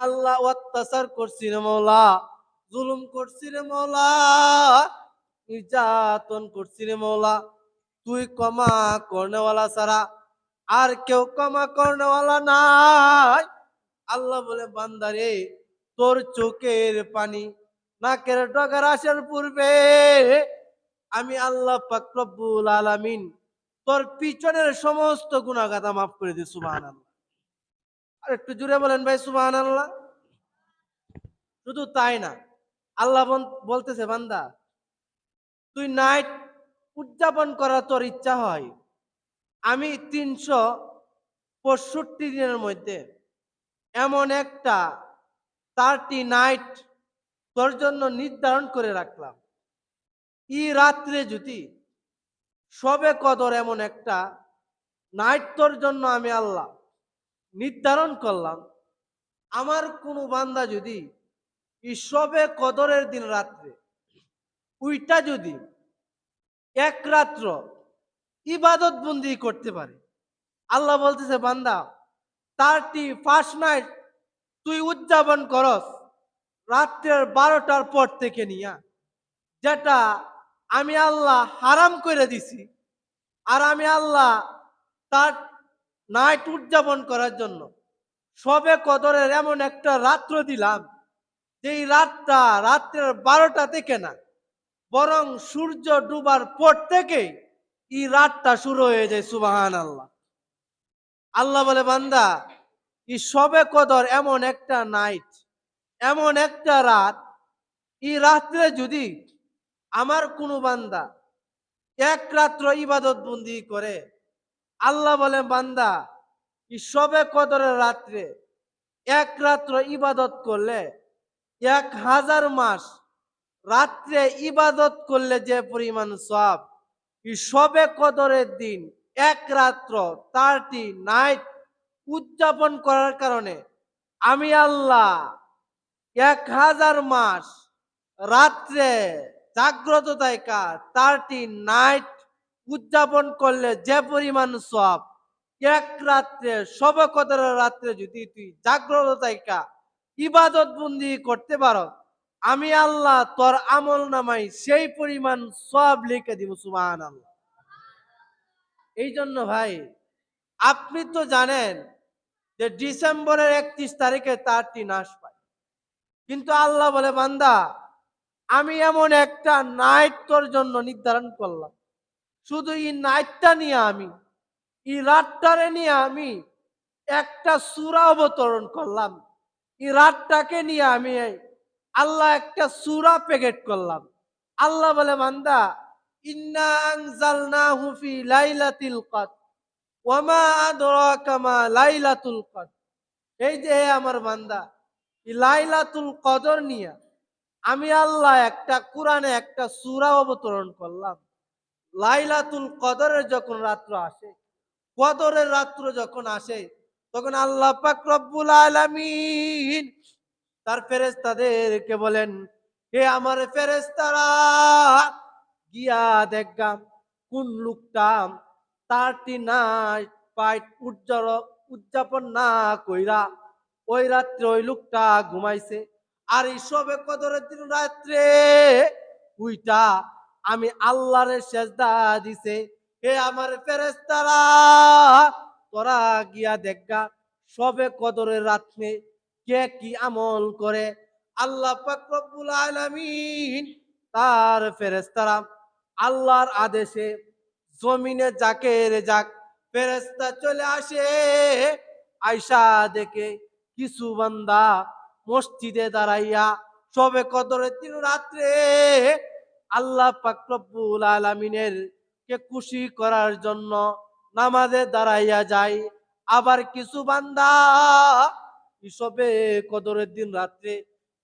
আল্লাহ অত্যাচার করছি রে মৌলা, জুলুম করছি রে মৌলা, নির্যাতন করছি রে মৌলা। তুই ক্ষমা করনেওয়ালা ছাড়া আর কেউ ক্ষমা করনেওয়ালা নাই। আল্লাহ বলে বান্দারে তোর চোখের পানি নাকের ডগার আসার পূর্বে আমি আল্লাহ পাক রব্বুল আলামিন তোর পিছনের সমস্ত গুণাগাতা মাফ করে দিই সুবহানাল্লাহ। আর একটু জুড়ে বলেন ভাই, সুবহানাল্লাহ। শুধু তাই না, আল্লাহ বলতেছে, বান্দা, তুই নাইট উদযাপন করার তোর ইচ্ছা হয়। আমি তিনশো পঁয়ষট্টি দিনের মধ্যে এমন একটা থার্টি নাইট তোর জন্য নির্ধারণ করে রাখলাম। ই রাত্রে যদি সবে কদর এমন একটা নাইট তোর জন্য আমি আল্লাহ নির্ধারণ করলাম, আমার কোনো বান্দা যদি সবে কদরের দিন রাত্রে উইটা যদি এক রাত্র ইবাদত বন্দি করতে পারে। আল্লাহ বলতেছে, বান্দা তারটি ফার্স্ট নাইট তুই উদযাপন করস রাত্রের বারোটার পর থেকে নিয়া, যেটা আমি আল্লাহ হারাম করে দিছি। আর আমি আল্লাহ তার নাইট উদযাপন করার জন্য। সবে কদরের এমন একটা রাত্র দিলাম, যেই রাতটা রাত্রের বারোটা থেকে না, বরং সূর্য ডুবার পর থেকে এই রাতটা শুরু হয়ে যায় সুবাহান আল্লাহ আল্লাহ বলে, বান্দা ই সবে কদর এমন একটা নাইট, এমন একটা রাত, এই রাত্রে যদি আমার কোনো বান্দা এক রাত্র ইবাদত বন্দি করে আল্লাহ বলে বান্দা সবে কদরের রাত্রে এক রাত্র ইবাদত করলে, এক হাজার মাস রাত্রে ইবাদত করলে যে পরিমাণ সব সবে কদরের দিন এক রাত্র তারটি নাইট উদযাপন করার কারণে আমি আল্লাহ এক হাজার মাস রাত্রে জাগ্রত থাকা তারটি নাইট উদযাপন করলে যে পরিমাণ সব, এক রাত্রে সবে কদরের রাত্রে যদি তুই জাগ্রত থাকা ইবাদত বন্দি করতে পারো, আমি আল্লাহ তোর আমল নামাই সেই পরিমাণ সব লিখে দিব সুবাহান আল্লাহ এই জন্য ভাই, আপনি তো জানেন যে ডিসেম্বরের একত্রিশ তারিখে তারটি নাশ পায়। কিন্তু আল্লাহ বলে, বান্দা, আমি এমন একটা নাইট তোর জন্য নির্ধারণ করলাম। শুধু এই নাইটটা নিয়ে আমি, এই রাতটারে নিয়ে আমি একটা সুরা অবতরণ করলাম। এই রাতটাকে নিয়ে আমি আল্লাহ একটা সুরা প্যাকেট করলাম। আল্লাহ বলে, বান্দা, ইন্না আনজালনাহু ফি লাইলাতিল কদর ওয়ামা আদরাকা মা লাইলাতুল কদর। এই আমার কদর নিয়ে আমি আল্লাহ একটা, কোরআনে একটা সুরা অবতরণ করলাম। লাইলাতুল কদরের যখন রাত্র আসে, কদরের রাত্র যখন আসে, তখন আল্লাহ পাক রব্বুল আলামিন তার ফেরেস্তাদেরকে বলেন, হে আমার ফেরেস্তারা গিয়া দেখগাম কোন লোকটা তারটি নাই, পাইট উজ্জ্বল, উদযাপন না কইরা ওই রাত্রে ওই লোকটা ঘুমাইছে। আর এই সবে কদরের দিন রাত্রে উইটা আমি আল্লাহরে সেজদা দিছে। হে আমার ফেরেস্তারা তোরা গিয়া দেখগা, সবে কদরের রাত্রে কে কি আমল করে। আল্লাহ রব্বুল আলামিন তার ফেরেস্তারা আল্লাহর আদেশে জমিনে যাকে রে যাক ফেরেস্তা চলে আসে। আয়সা দেখে কিছু বান্দা মসজিদে দাঁড়াইয়া সবে কদরের দিন রাত্রে আল্লাহ পাক রব্বুল আলামিনের কে খুশি করার জন্য নামাজে দাঁড়াইয়া যায়। আবার কিছু বান্দা সবে কদরের দিন রাত্রে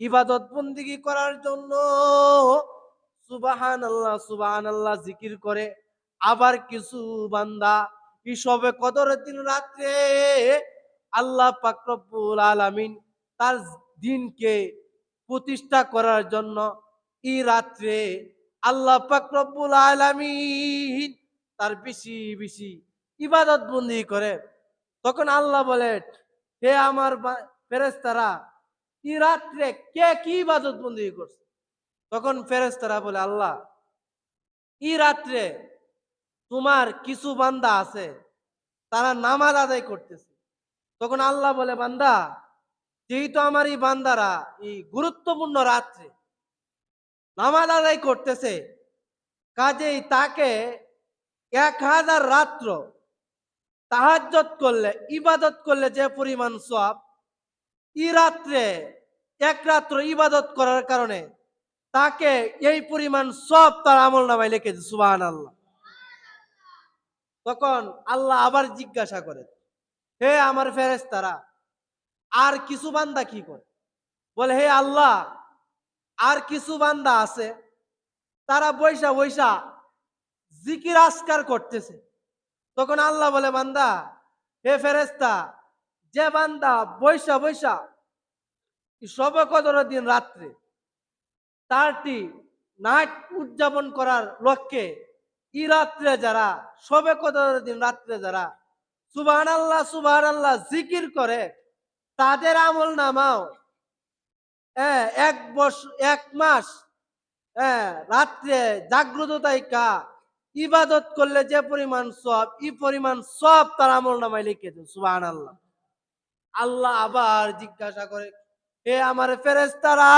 ইবাদত বন্দিগি করার জন্য সুবাহান আল্লাহ সুবাহান আল্লাহ জিকির করে। আবার কিছু বান্দা ইসবে কদরের দিন রাত্রে আল্লাহ পাকরবুল আলামিন তার দিনকে প্রতিষ্ঠা করার জন্য ই রাত্রে আল্লাহ পাকরবুল আলামিন তার বেশি বেশি ইবাদত বন্দি করে। তখন আল্লাহ বলে, হে আমার ফেরেস্তারা ই রাত্রে কে কি ইবাদত বন্দি করছে? তখন ফেরেস্তারা বলে, আল্লাহ ই রাত্রে তোমার কিছু বান্দা আছে, তারা নামাজ আদায় করতেছে। তখন আল্লাহ বলে, বান্দা, যেহেতু আমার এই বান্দারা এই গুরুত্বপূর্ণ রাত্রে নামাজ আদায় করতেছে। কাজেই তাকে এক হাজার রাত্র তাহাজ্জত করলে, ইবাদত করলে যে পরিমাণ সব ই রাত্রে, এক রাত্র ইবাদত করার কারণে তাকে এই পরিমাণ সব তার আমল নামায় লিখেছে সুবাহান আল্লাহ তখন আল্লাহ আবার জিজ্ঞাসা করে, হে আমার ফেরেস তারা আর কিছু বান্দা কি করে? বলে, হে আল্লাহ আর কিছু বান্দা আছে, তারা বৈশা বৈশা জিকির আসকার করতেছে। তখন আল্লাহ বলে, বান্দা, হে ফেরেস্তা যে বান্দা বৈশা বৈশা সবে কদর দিন রাত্রে তারটি নাট উদযাপন করার লক্ষ্যে ই রাত্রে যারা সবে কদর দিন রাত্রে যারা সুবাহ আল্লাহ সুবাহ আল্লাহ জিকির করে, তাদের আমল নামাও। হ্যাঁ এক বছর এক মাস। হ্যাঁ রাত্রে জাগ্রত তাইকা ইবাদত করলে যে পরিমাণ সব, ই পরিমাণ সব তার আমল নামায় লিখেছে সুবাহ আল্লাহ আল্লাহ আবার জিজ্ঞাসা করে, হে আমার ফেরেস্তারা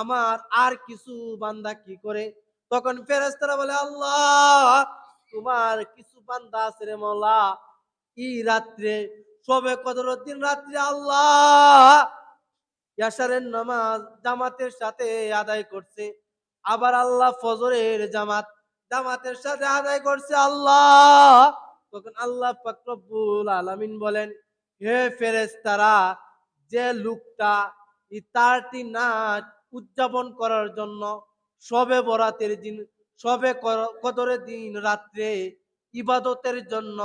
আমার আর কিছু বান্দা কি করে? তখন ফেরেস্তারা বলে, আল্লাহ, তোমার কিছু বান্দা আছে রে মৌলা ই রাত্রে সবে কদর দিন রাত্রে আল্লাহ ইয়াসারের নামাজ জামাতের সাথে আদায় করছে। আবার আল্লাহ ফজরের জামাত জামাতের সাথে আদায় করছে আল্লাহ। তখন আল্লাহ ফাকরবুল আলামিন বলেন, হে ফেরেস্তারা যে লোকটা ইতারটি নাচ উদযাপন করার জন্য সবে বরাতের দিন, সবে কদরের দিন রাত্রে ইবাদতের জন্য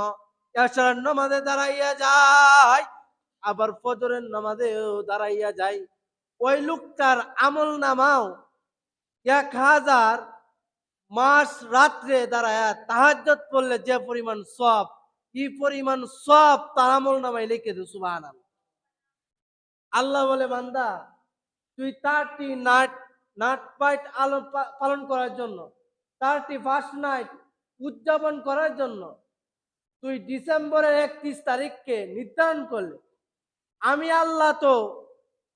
এশার নামাজে দাঁড়াইয়া যায়। আবার ফজরের নামাজেও দাঁড়াইয়া যায় ওই লোকটার আমল নামাও এক হাজার মাস রাত্রে দাঁড়ায় তাহাজ্জত পড়লে যে পরিমাণ সব, কি পরিমাণ সব তার আমল নামাই লিখে দে সুবাহ আল্লাহ বলে, বান্দা, তুই তারটি নাট নাট পাইট আলো পালন করার জন্য তারটি ফার্স্ট নাইট উদযাপন করার জন্য, তুই ডিসেম্বরের একত্রিশ তারিখকে নির্ধারণ করলে। আমি আল্লাহ তো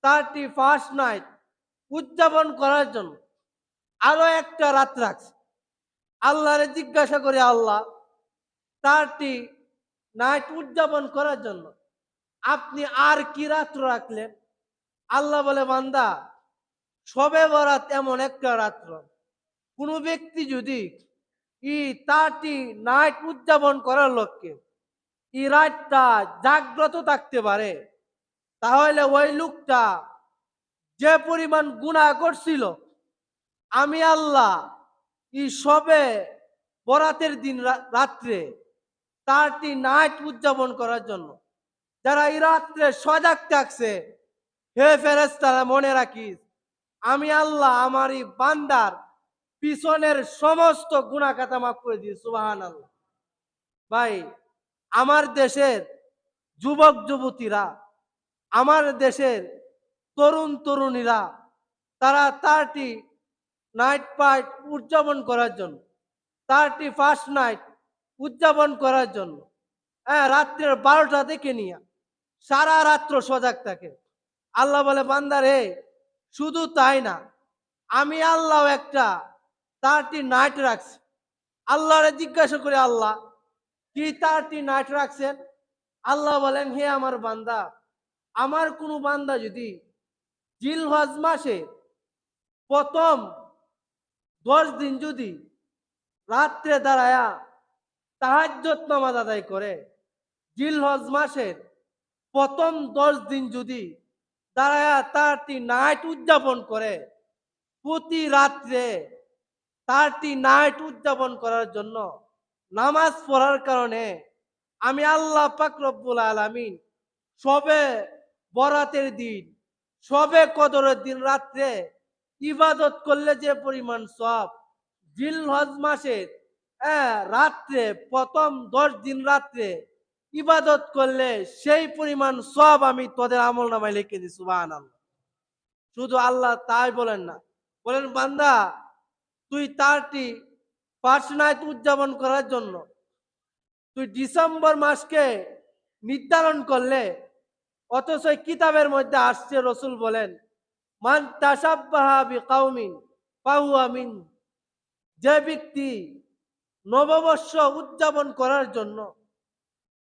তারটি ফার্স্ট নাইট উদযাপন করার জন্য আরও একটা রাত রাখছি। আল্লাহরে জিজ্ঞাসা করে, আল্লাহ, তারটি নাইট উদযাপন করার জন্য আপনি আর কি রাত্র রাখলেন? আল্লাহ বলে, বান্দা, সবে বরাত এমন একটা রাত্র। কোনো ব্যক্তি যদি ই তারটি নাইট উদযাপন করার লক্ষ্যে ই রাতটা জাগ্রত থাকতে পারে তাহলে ওই লোকটা যে পরিমাণ গুণা করছিল, আমি আল্লাহ ই সবে বরাতের দিন রাত্রে তারটি নাইট উদযাপন করার জন্য, যারা এই রাত্রে সজাগ থাকছে, হে ফেরেস্তারা মনে রাখিস, আমি আল্লাহ আমার এই বান্দার পিছনের সমস্ত গুণাখাতা মাফ করে দিই সুবাহান আল্লাহ ভাই, আমার দেশের যুবক যুবতীরা আমার দেশের তরুণ তরুণীরা, তারা তারটি নাইট পার্ট উদযাপন করার জন্য তারটি ফার্স্ট নাইট উদযাপন করার জন্য হ্যাঁ রাত্রের বারোটা থেকে নিয়ে, সারা রাত্র সজাগ থাকে। আল্লাহ বলে বান্দারে শুধু তাই না, আমি আল্লাহ একটা তারটি নাইট রাখছি। আল্লাহরে জিজ্ঞাসা করে, আল্লাহ, কি তারটি নাইট রাখছেন? আল্লাহ বলেন, হে আমার বান্দা আমার কোনো বান্দা যদি জিলহজ মাসে প্রথম দশ দিন যদি রাত্রে দাঁড়ায়া তাহাজ্জত নামাজ আদায় করে, জিলহজ মাসের প্রথম দশ দিন যদি দাঁড়ায়া তারটি নাইট উদযাপন করে, প্রতি রাত্রে তারটি নাইট উদযাপন করার জন্য নামাজ পড়ার কারণে আমি আল্লাহ পাক রব্বুল আলামিন সবে বরাতের দিন সবে কদরের দিন রাত্রে ইবাদত করলে যে পরিমাণ সব জিল হজ মাসের হ্যাঁ রাত্রে, প্রথম দশ দিন রাত্রে ইবাদত করলে সেই পরিমাণ সব আমি তোদের আমল নামায় লিখে দিই সুবাহ শুধু আল্লাহ তাই বলেন না। বলেন, বান্দা, তুই তারটি ফার্স্ট নাইট উদযাপন করার জন্য, তুই ডিসেম্বর মাসকে নির্ধারণ করলে অথচ কিতাবের মধ্যে আসছে রসুল বলেন, মান বিকাউমিন ফাহুয়া যে ব্যক্তি নববর্ষ উদযাপন করার জন্য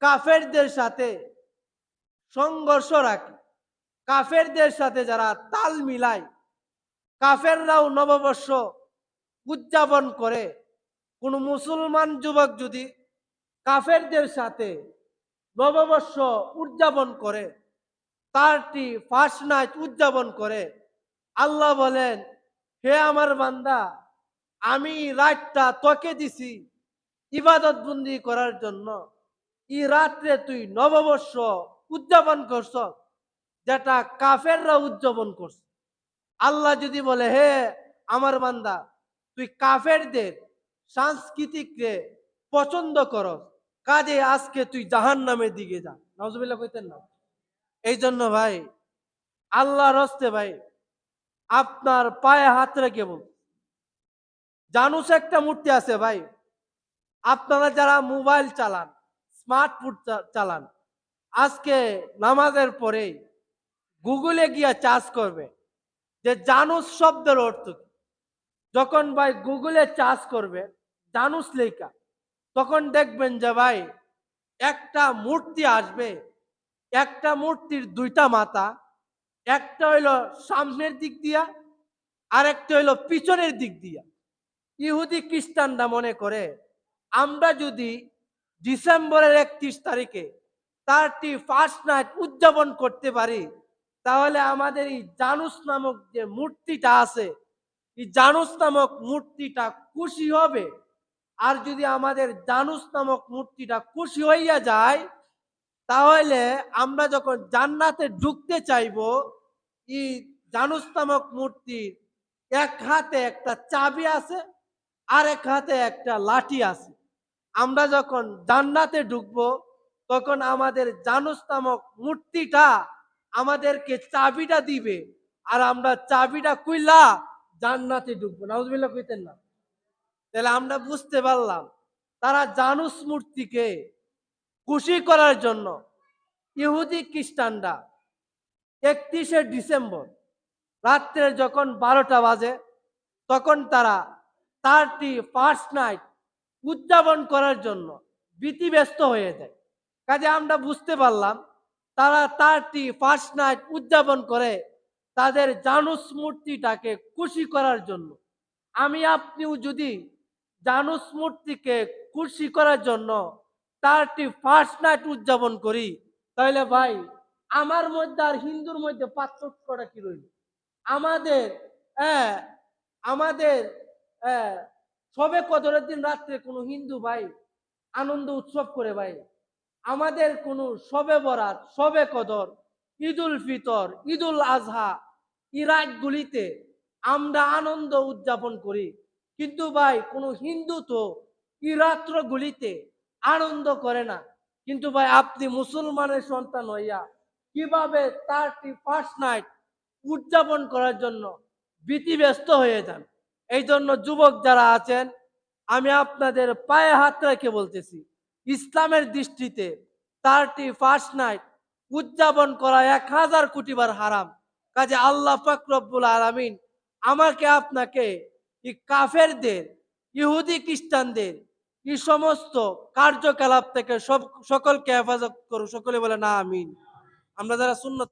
কাফেরদের সাথে সংঘর্ষ রাখে, কাফেরদের সাথে যারা তাল মিলায়, কাফেররাও নববর্ষ উদযাপন করে। কোন মুসলমান যুবক যদি কাফেরদের সাথে নববর্ষ উদযাপন করে তারটি ফার্স্ট নাইট উদযাপন করে। আল্লাহ বলেন, হে আমার বান্দা, আমি রাতটা তোকে দিছি ইবাদত বন্দি করার জন্য। এই রাত্রে তুই নববর্ষ উদযাপন করছ, যেটা কাফেররা উদযাপন করছে। আল্লাহ যদি বলে, হে আমার বান্দা, তুই কাফেরদের সাংস্কৃতিক পছন্দ করস, কাজে আজকে তুই জাহান নামের দিকে যা। নজবিল্লা কইতেন না। এই জন্য ভাই আল্লাহ রস্তে ভাই, আপনার পায়ে হাত রেখে বল জানুস একটা মূর্তি আছে ভাই, আপনারা যারা মোবাইল চালান স্মার্টফোন চালান, আজকে নামাজের পরে গুগলে গিয়া চার্জ করবে যে জানুস শব্দের অর্থ কি? যখন ভাই গুগলে চার্জ করবে, জানুস লেখা, তখন দেখবেন যে ভাই, একটা মূর্তি আসবে একটা মূর্তির দুইটা মাথা, একটা হইল সামনের দিক দিয়া, আর একটা হইল পিছনের দিক দিয়া। ইহুদি খ্রিস্টানরা মনে করে, আমরা যদি ডিসেম্বরের একত্রিশ তারিখে তারটি ফার্স্ট নাইট উদযাপন করতে পারি, তাহলে আমাদের এই জানুস নামক যে মূর্তিটা আছে, এই জানুস নামক মূর্তিটা খুশি হবে। আর যদি আমাদের জানুস নামক মূর্তিটা খুশি হইয়া যায় তাহলে আমরা যখন জান্নাতে ঢুকতে চাইব, এই জানুস নামক মূর্তির এক হাতে একটা চাবি আছে আর এক হাতে একটা লাঠি আছে। আমরা যখন জান্নাতে ঢুকবো, তখন আমাদের জানুস নামক মূর্তিটা আমাদেরকে চাবিটা দিবে, আর আমরা চাবিটা কুইলা জান্নাতে ঢুকবো। নাউজবিল্লাহ কইতেন না। তাহলে আমরা বুঝতে পারলাম, তারা জানুস মূর্তিকে খুশি করার জন্য। ইহুদি খ্রিস্টানরা একত্রিশে ডিসেম্বর রাত্রে যখন বারোটা বাজে, তখন তারা তারটি ফার্স্ট নাইট উদযাপন করার জন্য ব্যতিব্যস্ত হয়ে যায়। কাজে আমরা বুঝতে পারলাম, তারা তারটি ফার্স্ট নাইট উদযাপন করে তাদের জানুস মূর্তিটাকে খুশি করার জন্য। আমি আপনিও যদি জানুস মূর্তিকে খুশি করার জন্য তারটি ফার্স্ট নাইট উদযাপন করি। তাহলে ভাই, আমার মধ্যে আর হিন্দুর মধ্যে পার্থক্যটা কি রইল? আমাদের হ্যাঁ আমাদের হ্যাঁ সবে কদরের দিন রাত্রে কোনো হিন্দু ভাই আনন্দ উৎসব করে ভাই। আমাদের কোনো সবে বরাত, সবে কদর, ঈদুল ফিতর, ঈদুল আজহা ইরাকগুলিতে আমরা আনন্দ উদযাপন করি। কিন্তু ভাই, কোনো হিন্দু তো ই রাত্রগুলিতে আনন্দ করে না। কিন্তু ভাই, আপনি মুসলমানের সন্তান হইয়া কীভাবে তারটি ফার্স্ট নাইট উদযাপন করার জন্য ব্যতিব্যস্ত হয়ে যান। এই জন্য যুবক যারা আছেন, আমি আপনাদের পায়ে হাত রেখে বলতেছি, ইসলামের দৃষ্টিতে তারটি ফার্স্ট নাইট উদযাপন করা এক হাজার কোটি বার হারাম। কাজে আল্লাহ ফাকরবুল আলমিন আমাকে আপনাকে কাফেরদের, ইহুদি খ্রিস্টানদের এই সমস্ত কার্যকলাপ থেকে সব সকলকে হেফাজত করুক সকলে বলে না, আমিন। আমরা যারা শূন্য